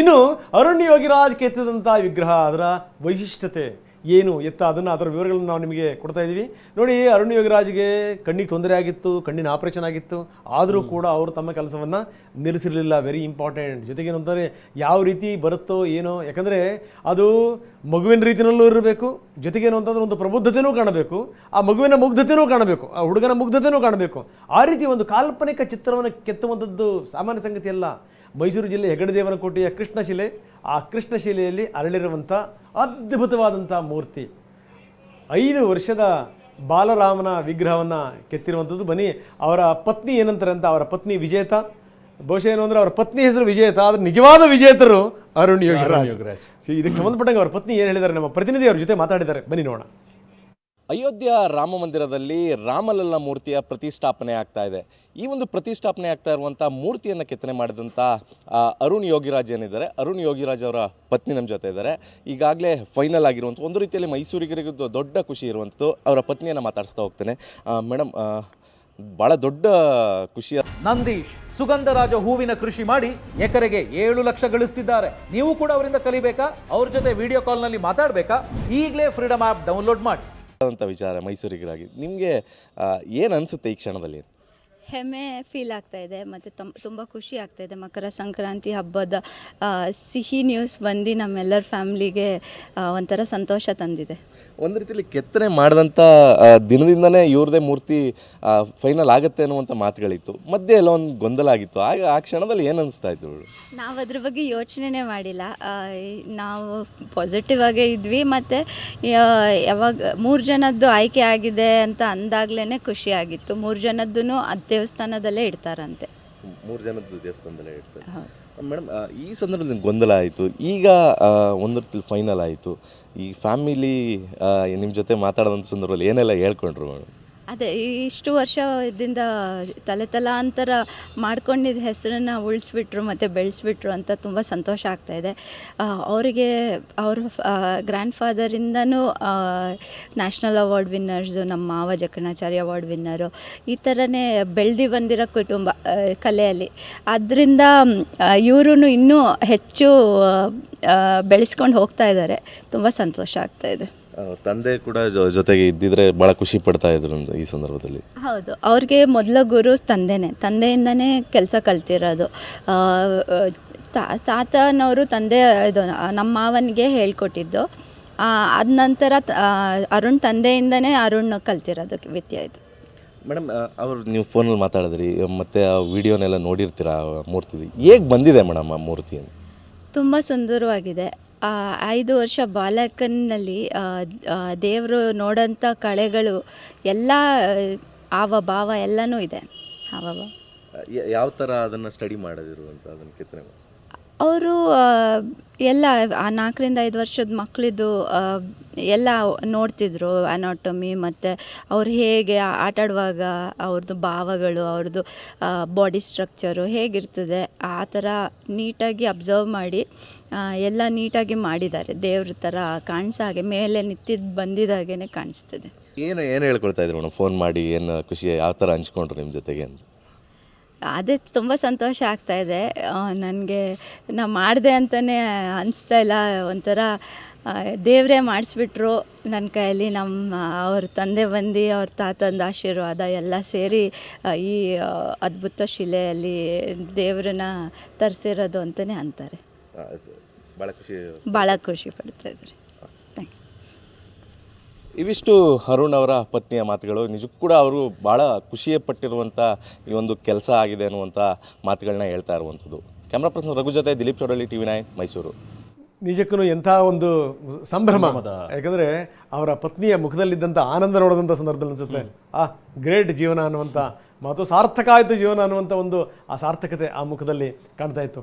ಇನ್ನು ಅರುಣ್ಯ ಯೋಗಿರಾಜ್ ಕೆತ್ತಿದಂಥ ವಿಗ್ರಹ ಅದರ ವೈಶಿಷ್ಟ್ಯತೆ ಏನು ಎತ್ತ ಅದನ್ನು ಅದರ ವಿವರಗಳನ್ನು ನಾವು ನಿಮಗೆ ಕೊಡ್ತಾ ಇದ್ದೀವಿ. ನೋಡಿ ಅರುಣ್ ಯೋಗಿರಾಜ್ಗೆ ಕಣ್ಣಿಗೆ ತೊಂದರೆ ಆಗಿತ್ತು ಕಣ್ಣಿನ ಆಪರೇಷನ್ ಆಗಿತ್ತು. ಆದರೂ ಕೂಡ ಅವರು ತಮ್ಮ ಕೆಲಸವನ್ನು ನಿಲ್ಲಿಸಿರಲಿಲ್ಲ. ವೆರಿ ಇಂಪಾರ್ಟೆಂಟ್ ಜೊತೆಗೆ ಅಂತಂದರೆ ಯಾವ ರೀತಿ ಬರುತ್ತೋ ಏನೋ ಯಾಕಂದರೆ ಅದು ಮಗುವಿನ ರೀತಿಯಲ್ಲೂ ಇರಬೇಕು. ಜೊತೆಗೆ ಏನು ಅಂತಂದ್ರೆ ಒಂದು ಪ್ರಬುದ್ಧತೆಯೂ ಕಾಣಬೇಕು. ಆ ಮಗುವಿನ ಮುಗ್ಧತೆಯೂ ಕಾಣಬೇಕು. ಆ ಹುಡುಗನ ಮುಗ್ಧತೆಯೂ ಕಾಣಬೇಕು. ಆ ರೀತಿ ಒಂದು ಕಾಲ್ಪನಿಕ ಚಿತ್ರವನ್ನು ಕೆತ್ತುವಂಥದ್ದು ಸಾಮಾನ್ಯ ಸಂಗತಿ ಅಲ್ಲ ಮೈಸೂರು ಜಿಲ್ಲೆ ಹೆಗಡದೇವನಕೋಟೆಯ ಕೃಷ್ಣಶಿಲೆ. ಆ ಕೃಷ್ಣಶಿಲೆಯಲ್ಲಿ ಅರಳಿರುವಂಥ ಅದ್ಭುತವಾದಂಥ ಮೂರ್ತಿ. ಐದು ವರ್ಷದ ಬಾಲರಾಮನ ವಿಗ್ರಹವನ್ನು ಕೆತ್ತಿರುವಂಥದ್ದು. ಬನ್ನಿ ಅವರ ಪತ್ನಿ ಏನಂತಾರೆ ಅಂತ ಅವರ ಪತ್ನಿ ವಿಜೇತ. ಬಹುಶಃ ಏನು ಅಂದರೆ ಅವರ ಪತ್ನಿ ಹೆಸರು ವಿಜೇತ ಆದರೆ ನಿಜವಾದ ವಿಜೇತರು ಅರುಣ್ ಯೋಗರಾಜ್. ಇದಕ್ಕೆ ಸಂಬಂಧಪಟ್ಟಂಗೆ ಅವರ ಪತ್ನಿ ಏನು ಹೇಳಿದ್ದಾರೆ ನಮ್ಮ ಪ್ರತಿನಿಧಿ ಅವ್ರ ಜೊತೆ ಮಾತಾಡಿದ್ದಾರೆ. ಬನ್ನಿ ನೋಡೋಣ. ಅಯೋಧ್ಯ ರಾಮ ಮಂದಿರದಲ್ಲಿ ರಾಮಲಲ್ಲ ಮೂರ್ತಿಯ ಪ್ರತಿಷ್ಠಾಪನೆ ಆಗ್ತಾ ಇದೆ. ಈ ಒಂದು ಪ್ರತಿಷ್ಠಾಪನೆ ಆಗ್ತಾ ಇರುವಂಥ ಮೂರ್ತಿಯನ್ನು ಕೆತ್ತನೆ ಮಾಡಿದಂಥ ಅರುಣ್ ಯೋಗಿರಾಜ್ ಏನಿದ್ದಾರೆ, ಅರುಣ್ ಯೋಗಿರಾಜ್ ಅವರ ಪತ್ನಿ ನಮ್ಮ ಜೊತೆ ಇದ್ದಾರೆ. ಈಗಾಗಲೇ ಫೈನಲ್ ಆಗಿರುವಂಥ ಒಂದು ರೀತಿಯಲ್ಲಿ ಮೈಸೂರಿಗರಿಗೂ ದೊಡ್ಡ ಖುಷಿ ಇರುವಂಥದ್ದು ಅವರ ಪತ್ನಿಯನ್ನು ಮಾತಾಡಿಸ್ತಾ ಹೋಗ್ತೇನೆ. ಮೇಡಮ್ ಭಾಳ ದೊಡ್ಡ ಖುಷಿಯ ನಂದೀಶ್, ಸುಗಂಧರಾಜ ಹೂವಿನ ಕೃಷಿ ಮಾಡಿ ಎಕರೆಗೆ ಏಳು ಲಕ್ಷ ಗಳಿಸ್ತಿದ್ದಾರೆ. ನೀವು ಕೂಡ ಅವರಿಂದ ಕಲಿಬೇಕಾ? ಅವ್ರ ಜೊತೆ ವಿಡಿಯೋ ಕಾಲ್ನಲ್ಲಿ ಮಾತಾಡಬೇಕಾ? ಈಗಲೇ ಫ್ರೀಡಮ್ ಆ್ಯಪ್ ಡೌನ್ಲೋಡ್ ಮಾಡಿ. ಅಂತ ವಿಚಾರ ಮೈಸೂರಿಗರಾಗಿ. ನಿಮಗೆ ಏನು ಅನಿಸುತ್ತೆ ಈ ಕ್ಷಣದಲ್ಲಿ? ಹೆಮ್ಮೆ ಫೀಲ್ ಆಗ್ತಾ ಇದೆ, ಮತ್ತು ತಮ್ ತುಂಬ ಖುಷಿ ಆಗ್ತಾ ಇದೆ. ಮಕರ ಸಂಕ್ರಾಂತಿ ಹಬ್ಬದ ಸಿಹಿ ನ್ಯೂಸ್ ಬಂದು ನಮ್ಮೆಲ್ಲರ ಫ್ಯಾಮ್ಲಿಗೆ ಒಂಥರ ಸಂತೋಷ ತಂದಿದೆ. ಒಂದು ರೀತಿಯಲ್ಲಿ ಕೆತ್ತನೆ ಮಾಡಿದಂಥ ದಿನದಿಂದನೇ ಇವ್ರದೇ ಮೂರ್ತಿ ಫೈನಲ್ ಆಗುತ್ತೆ ಅನ್ನುವಂಥ ಮಾತುಗಳಿತ್ತು. ಮಧ್ಯೆ ಎಲ್ಲ ಒಂದು ಗೊಂದಲ ಆಗಿತ್ತು. ಆಗ, ಆ ಕ್ಷಣದಲ್ಲಿ ಏನು ಅನಿಸ್ತಾ ಇತ್ತು? ನಾವು ಅದ್ರ ಬಗ್ಗೆ ಯೋಚನೆನೇ ಮಾಡಿಲ್ಲ. ನಾವು ಪಾಸಿಟಿವ್ ಆಗೇ ಇದ್ವಿ ಮತ್ತು ಯಾವಾಗ ಮೂರು ಜನದ್ದು ಆಯ್ಕೆ ಆಗಿದೆ ಅಂತ ಅಂದಾಗ್ಲೇ ಖುಷಿ ಆಗಿತ್ತು. ಮೂರು ಜನದ್ದು ದೇವಸ್ಥಾನದಲ್ಲೇ ಇಡ್ತಾರಂತೆ. ಮೂರು ಜನದ್ದು ದೇವಸ್ಥಾನದಲ್ಲೇ ಇರ್ತದೆ. ಮೇಡಮ್ ಈ ಸಂದರ್ಭದಲ್ಲಿ ಗೊಂದಲ ಆಯಿತು. ಈಗ ಒಂದೊತ್ತಲ್ಲಿ ಫೈನಲ್ ಆಯಿತು. ಈ ಫ್ಯಾಮಿಲಿ ನಿಮ್ಮ ಜೊತೆ ಮಾತಾಡೋದಂಥ ಸಂದರ್ಭದಲ್ಲಿ ಏನೆಲ್ಲ ಹೇಳ್ಕೊಂಡ್ರು ಮೇಡಮ್? ಅದೇ ಇಷ್ಟು ವರ್ಷದಿಂದ ತಲೆ ತಲಾಂತರ ಮಾಡ್ಕೊಂಡಿದ್ದ ಹೆಸರನ್ನು ಉಳಿಸ್ಬಿಟ್ರು ಮತ್ತು ಬೆಳೆಸ್ಬಿಟ್ರು ಅಂತ ತುಂಬ ಸಂತೋಷ ಆಗ್ತಾ ಇದೆ. ಅವರಿಗೆ, ಅವ್ರ ಗ್ರ್ಯಾಂಡ್ ಫಾದರಿಂದನೂ ನ್ಯಾಷನಲ್ ಅವಾರ್ಡ್ ವಿನ್ನರ್ಸು, ನಮ್ಮ ಮಾವ ಜಕಣಾಚಾರ್ಯ ಅವಾರ್ಡ್ ವಿನ್ನರು, ಈ ಥರನೇ ಬೆಳೆದು ಬಂದಿರೋ ಕುಟುಂಬ ಕಲೆಯಲ್ಲಿ. ಅದರಿಂದ ಇವರು ಇನ್ನೂ ಹೆಚ್ಚು ಬೆಳೆಸ್ಕೊಂಡು ಹೋಗ್ತಾ ಇದ್ದಾರೆ. ತುಂಬ ಸಂತೋಷ ಆಗ್ತಾ ಇದೆ. ಅವ್ರ ತಂದೆ ಕೂಡ ಜೊ- ಜೊತೆಗೆ ಇದ್ದಿದ್ರೆ ಭಾಳ ಖುಷಿ ಪಡ್ತಾ ಇದ್ರು ಅಂತ ಈ ಸಂದರ್ಭದಲ್ಲಿ. ಹೌದು. ಅವ್ರಿಗೆ ಮೊದಲ ಗುರು ತಂದೆನೇ. ತಂದೆಯಿಂದನೇ ಕೆಲಸ ಕಲ್ತಿರೋದು. ಆ, ತಾ ತಾತನವರು ತಂದೆ ಇದು ನಮ್ಮ ಮಾವನಿಗೆ ಹೇಳ್ಕೊಟ್ಟಿದ್ದು. ಅದ ನಂತರ ತ- ಆ, ಅರುಣ್ ತಂದೆಯಿಂದನೇ ಅರುಣ್ ಕಲ್ತಿರೋದು ವಿದ್ಯೆ ಇದು. ಮೇಡಮ್ ಅವ್ರು ನೀವು ಫೋನಲ್ಲಿ ಮಾತಾಡಿದ್ರಿ ಮತ್ತು ಆ ವಿಡಿಯೋನೆಲ್ಲ ನೋಡಿರ್ತೀರಾ ಆ ಮೂರ್ತಿ ಹೇಗೆ ಬಂದಿದೆ ಮೇಡಮ್ ಆ ಮೂರ್ತಿ ಅಂತ ತುಂಬ ಸುಂದರವಾಗಿದೆ. ಐದು ವರ್ಷ ಬಾಲಕನಲ್ಲಿ ದೇವರು ನೋಡೋಂಥ ಕಳೆಗಳು ಎಲ್ಲ ಆವ ಭಾವ ಎಲ್ಲನೂ ಇದೆ. ಹಾವ ಯಾವ ಥರ ಅದನ್ನು ಸ್ಟಡಿ ಮಾಡೋದಿರುವಂಥ ಅದನ್ನು ಕೆತ್ತನೆ ಅವರು ಎಲ್ಲ, ಆ ನಾಲ್ಕರಿಂದ ಐದು ವರ್ಷದ ಮಕ್ಕಳಿದ್ದು ಎಲ್ಲ ನೋಡ್ತಿದ್ರು ಅನಾಟಮಿ ಮತ್ತು ಅವ್ರು ಹೇಗೆ ಆಟಾಡುವಾಗ ಅವ್ರದ್ದು ಭಾವಗಳು ಅವ್ರದ್ದು ಬಾಡಿ ಸ್ಟ್ರಕ್ಚರು ಹೇಗಿರ್ತದೆ, ಆ ಥರ ನೀಟಾಗಿ ಅಬ್ಸರ್ವ್ ಮಾಡಿ ಎಲ್ಲ ನೀಟಾಗಿ ಮಾಡಿದ್ದಾರೆ. ದೇವ್ರ ಥರ ಕಾಣಿಸೋ ಹಾಗೆ ಮೇಲೆ ನಿಂತಿದ್ದು ಬಂದಿದ್ದಾಗೇ ಕಾಣಿಸ್ತದೆ. ಏನು ಏನು ಹೇಳ್ಕೊಳ್ತಾ ಇದ್ರು ಫೋನ್ ಮಾಡಿ ಏನು ಖುಷಿ, ಯಾವ ಥರ ಹಂಚ್ಕೊಂಡ್ರು ನಿಮ್ಮ ಜೊತೆಗೆ ಅಂತ? ಅದೇ ತುಂಬ ಸಂತೋಷ ಆಗ್ತಾ ಇದೆ. ನನಗೆ ನಾ ಮಾಡಿದೆ ಅಂತಲೇ ಅನಿಸ್ತಾ ಇಲ್ಲ. ಒಂಥರ ದೇವರೇ ಮಾಡಿಸ್ಬಿಟ್ರು ನನ್ನ ಕೈಯಲ್ಲಿ. ನಮ್ಮ ಅವ್ರ ತಂದೆ ಬಂದು ಅವ್ರ ತಾತಂದ ಆಶೀರ್ವಾದ ಎಲ್ಲ ಸೇರಿ ಈ ಅದ್ಭುತ ಶಿಲೆಯಲ್ಲಿ ದೇವ್ರನ್ನ ತರಿಸಿರೋದು ಅಂತಲೇ ಅಂತಾರೆ. ಭಾಳ ಖುಷಿ. ಭಾಳ ಖುಷಿ ಇವಿಷ್ಟು ಅರುಣ್ ಅವರ ಪತ್ನಿಯ ಮಾತುಗಳು. ನಿಜಕ್ಕೂ ಕೂಡ ಅವರು ಭಾಳ ಖುಷಿಯ ಪಟ್ಟಿರುವಂಥ ಈ ಒಂದು ಕೆಲಸ ಆಗಿದೆ ಅನ್ನುವಂಥ ಮಾತುಗಳನ್ನ ಹೇಳ್ತಾ ಇರುವಂಥದ್ದು. ಕ್ಯಾಮ್ರಾ ಪರ್ಸನ್ ರಘು ಜೊತೆ Dileep Chowdalli T V nine Mysuru. ನಿಜಕ್ಕೂ ಎಂಥ ಒಂದು ಸಂಭ್ರಮ. ಯಾಕಂದರೆ ಅವರ ಪತ್ನಿಯ ಮುಖದಲ್ಲಿದ್ದಂಥ ಆನಂದ ನೋಡೋದಂಥ ಸಂದರ್ಭದಲ್ಲಿ ಅನಿಸುತ್ತೆ. ಆ ಗ್ರೇಟ್ ಜೀವನ ಅನ್ನುವಂಥ ಮಾತು ಸಾರ್ಥಕ ಆಯಿತು ಜೀವನ ಅನ್ನುವಂಥ ಒಂದು ಆ ಸಾರ್ಥಕತೆ ಆ ಮುಖದಲ್ಲಿ ಕಾಣ್ತಾ ಇತ್ತು.